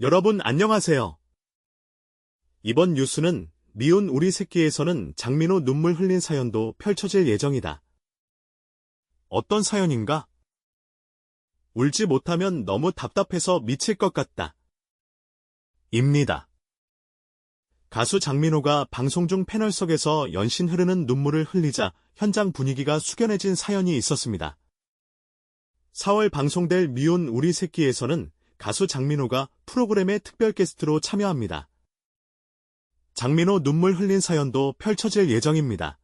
여러분 안녕하세요. 이번 뉴스는 미운 우리 새끼에서는 장민호 눈물 흘린 사연도 펼쳐질 예정이다. 어떤 사연인가? 울지 못하면 너무 답답해서 미칠 것 같다. 입니다. 가수 장민호가 방송 중 패널석에서 연신 흐르는 눈물을 흘리자 현장 분위기가 숙연해진 사연이 있었습니다. 4월 방송될 미운 우리 새끼에서는 가수 장민호가 프로그램의 특별 게스트로 참여합니다. 장민호 눈물 흘린 사연도 펼쳐질 예정입니다.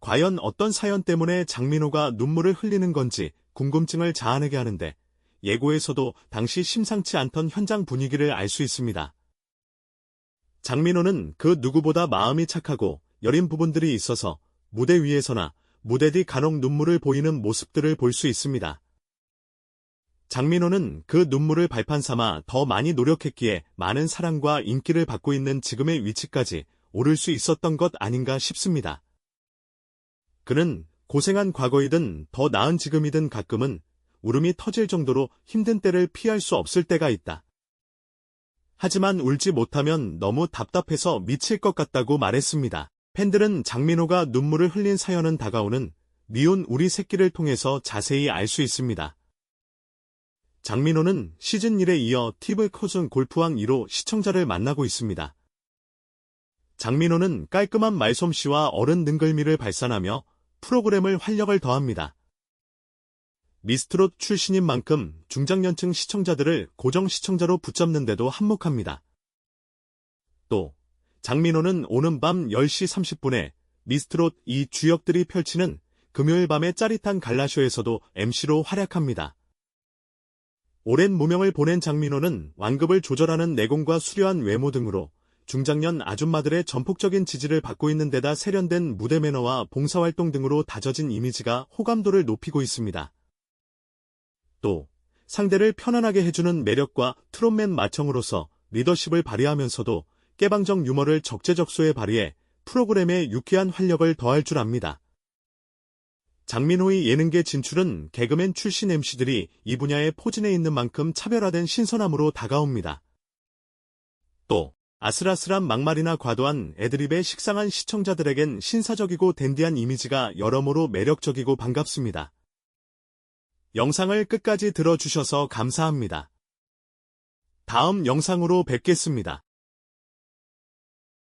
과연 어떤 사연 때문에 장민호가 눈물을 흘리는 건지 궁금증을 자아내게 하는데 예고에서도 당시 심상치 않던 현장 분위기를 알 수 있습니다. 장민호는 그 누구보다 마음이 착하고 여린 부분들이 있어서 무대 위에서나 무대 뒤 간혹 눈물을 보이는 모습들을 볼 수 있습니다. 장민호는 그 눈물을 발판 삼아 더 많이 노력했기에 많은 사랑과 인기를 받고 있는 지금의 위치까지 오를 수 있었던 것 아닌가 싶습니다. 그는 고생한 과거이든 더 나은 지금이든 가끔은 울음이 터질 정도로 힘든 때를 피할 수 없을 때가 있다. 하지만 울지 못하면 너무 답답해서 미칠 것 같다고 말했습니다. 팬들은 장민호가 눈물을 흘린 사연은 다가오는 미운 우리 새끼를 통해서 자세히 알 수 있습니다. 장민호는 시즌 1에 이어 TV 코즌 골프왕 2로 시청자를 만나고 있습니다. 장민호는 깔끔한 말솜씨와 어른 능글미를 발산하며 프로그램을 활력을 더합니다. 미스트롯 출신인 만큼 중장년층 시청자들을 고정 시청자로 붙잡는데도 한몫합니다. 또 장민호는 오는 밤 10시 30분에 미스트롯 이 주역들이 펼치는 금요일 밤의 짜릿한 갈라쇼에서도 MC로 활약합니다. 오랜 무명을 보낸 장민호는 완급을 조절하는 내공과 수려한 외모 등으로 중장년 아줌마들의 전폭적인 지지를 받고 있는 데다 세련된 무대 매너와 봉사활동 등으로 다져진 이미지가 호감도를 높이고 있습니다. 또 상대를 편안하게 해주는 매력과 트롯맨 마청으로서 리더십을 발휘하면서도 깨방정 유머를 적재적소에 발휘해 프로그램에 유쾌한 활력을 더할 줄 압니다. 장민호의 예능계 진출은 개그맨 출신 MC들이 이 분야에 포진해 있는 만큼 차별화된 신선함으로 다가옵니다. 또 아슬아슬한 막말이나 과도한 애드립에 식상한 시청자들에겐 신사적이고 댄디한 이미지가 여러모로 매력적이고 반갑습니다. 영상을 끝까지 들어주셔서 감사합니다. 다음 영상으로 뵙겠습니다.